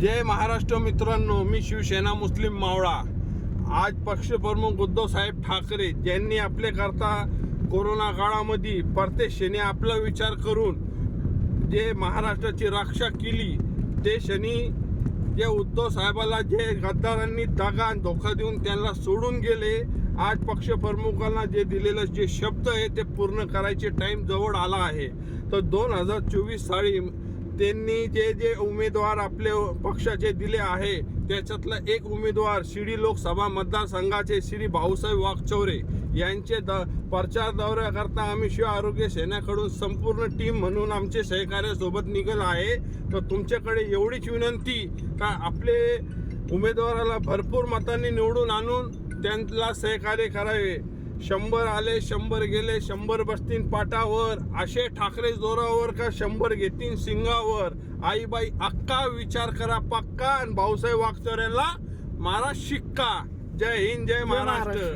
जय महाराष्ट्र मित्रांनो मी शिवसेना मुस्लिम मावळा. आज पक्षप्रमुख उद्धव साहेब ठाकरे ज्यांनी आपले करता कोरोना काळामध्ये परदेशाने आपला विचार करून जे महाराष्ट्राची रक्षा केली ते शनी जे उद्धव साहेबाला जे गद्दारांनी दगा धोका देऊन त्यांना सोडून गेले आज पक्षप्रमुखांना जे दिलेलं जे शब्द आहे ते पूर्ण करायचे टाईम जवळ आला आहे. तर दोन हजार चोवीस साली त्यांनी जे जे उमेदवार आपले पक्षाचे दिले आहे त्याच्यातला एक उमेदवार शिर्डी लोकसभा मतदारसंघाचे श्री भाऊसाहेब वागचौरे यांचे द प्रचार दौऱ्याकरता आम्ही शिव आरोग्य सेनेकडून संपूर्ण टीम म्हणून आमचे सहकार्यासोबत निघाल आहे. तर तुमच्याकडे एवढीच विनंती का आपले उमेदवाराला भरपूर मतांनी निवडून आणून त्यांना सहकार्य करावे? शंभर आले शंभर गेले शंभर बसतीन पाटावर. असे ठाकरे जोरावर का शंभर घेतीन सिंगावर आईबाई अक्का विचार करा पक्का. आणि भाऊसाहेब वागचोऱ्याला मारा शिक्का. जय हिंद जय महाराष्ट्र.